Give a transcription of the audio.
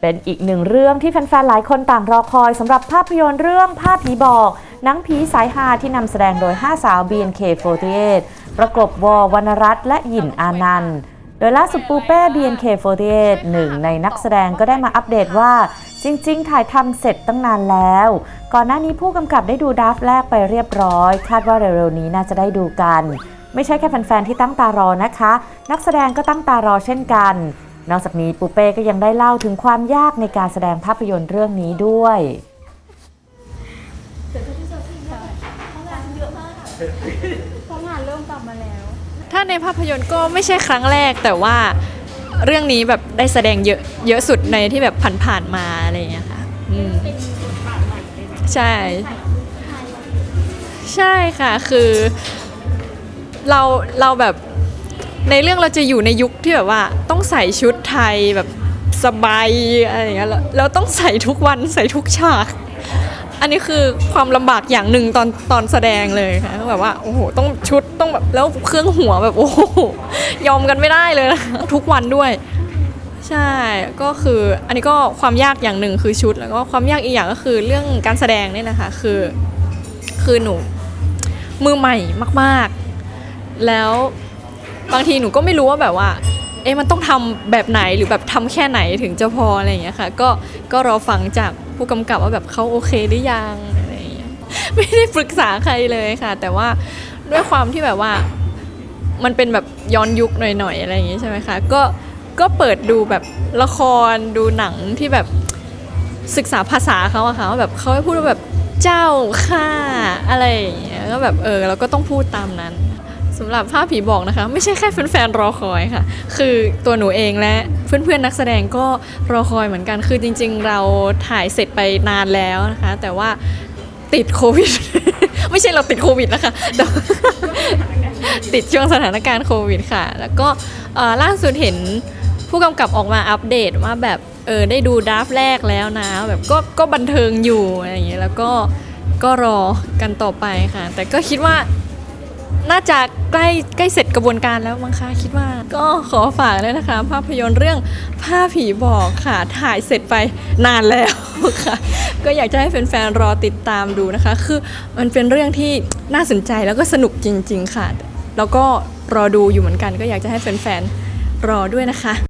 เป็นอีกหนึ่งเรื่องที่แฟนๆ หลายคนต่างรอคอยสำหรับภาพยนตร์เรื่องภาพผีบอกนังผีสายฮาที่นำแสดงโดย 5 สาว BNK48 ประกบวอวรรณรัตน์และหยินอานันต์ โดยล่าสุดปูเป้ BNK48 หนึ่งในนักแสดงก็ได้มาอัปเดตว่า จริง ๆ ถ่ายทำเสร็จตั้งนานแล้ว ก่อนหน้านี้ผู้กำกับได้ดูดราฟแรกไปเรียบร้อย คาดว่าเร็วๆ นี้น่าจะได้ดูกัน ไม่ใช่แค่แฟนๆ ที่ตั้งตารอนะคะ นักแสดงก็ตั้งตารอเช่นกัน นอกจากนี้ปูเป้ก็ยังได้เล่าถึงความยากในการแสดงภาพยนตร์เรื่องนี้ด้วยเพราะงานเริ่มกลับมาแล้ว ถ้าในภาพยนตร์ก็ไม่ใช่ครั้งแรกแต่ว่าเรื่องนี้แบบได้แสดงเยอะเยอะสุดในที่แบบผ่านๆมาอะไรอย่างเงี้ยค่ะอืมเป็นบทบาทใหม่เลยนะใช่ ใช่ค่ะคือเราเราแบบ ในเรื่องเราจะอยู่ในยุคที่แบบว่าต้องใส่ชุดไทยแบบสบายอะไรอย่างเงี้ยแล้วแล้วต้องใส่ทุกวันใส่ทุกฉาก อันนี้คือความลำบากอย่างหนึ่งตอนตอนแสดงเลยค่ะแบบว่าโอ้โหต้องชุดต้องแบบแล้วเครื่องหัวแบบโอ้โหยอมกันไม่ได้เลยนะทุกวันด้วย ใช่ก็คืออันนี้ก็ความยากอย่างหนึ่งคือชุด แล้วก็ความยากอีกอย่างก็คือเรื่องการแสดงเนี่ยนะคะคือคือหนูมือใหม่มาก ๆ แล้ว บางทีหนูก็ไม่รู้ว่าแบบว่า เอ๊ะมันต้องทำแบบไหนหรือแบบทำแค่ไหนถึงจะพออะไรอย่างเงี้ยค่ะ ก็ก็รอฟังจากผู้กำกับว่าแบบเขาโอเคหรือยังอะไรอย่างเงี้ยไม่ได้ปรึกษาใครเลยค่ะ แต่ว่าด้วยความที่แบบว่ามันเป็นแบบย้อนยุคหน่อยๆอะไรอย่างงี้ใช่ไหมคะก็ก็เปิดดูแบบละครดูหนังที่แบบศึกษาภาษาเขาอะค่ะว่าแบบเขาพูดว่าแบบเจ้าข้าอะไรอย่างเงี้ยก็แบบเออเราก็ต้องพูดตามนั้น สำหรับภาพผีบอกนะคะ ไม่ใช่แค่แฟนๆรอคอยค่ะ คือตัวหนูเองและเพื่อนๆนักแสดงก็รอคอยเหมือนกัน คือจริง ๆ เราถ่ายเสร็จไปนานแล้วนะคะ แต่ว่าติดโควิด ไม่ใช่เราติดโควิดนะคะแต่ติดช่วงสถานการณ์โควิดค่ะ แล้วก็ล่าสุดเห็นผู้กำกับออกมาอัปเดตว่าแบบเออได้ดูดราฟแรกแล้วนะแบบก็ก็บันเทิงอยู่อะไรอย่างเงี้ยแล้วก็ก็รอกันต่อไปค่ะ แต่ก็คิดว่า น่าจะใกล้ใกล้เสร็จกระบวนการแล้วมั้งคะคิดว่า ก็ขอฝากเลยนะคะ ภาพยนตร์เรื่องผ้าผีบอกค่ะถ่ายเสร็จไปนานแล้วค่ะ ก็อยากจะให้แฟนๆรอติดตามดูนะคะ คือมันเป็นเรื่องที่น่าสนใจแล้วก็สนุกจริง ๆ ค่ะ แล้วก็รอดูอยู่เหมือนกัน ก็อยากจะให้แฟนๆรอด้วยนะคะ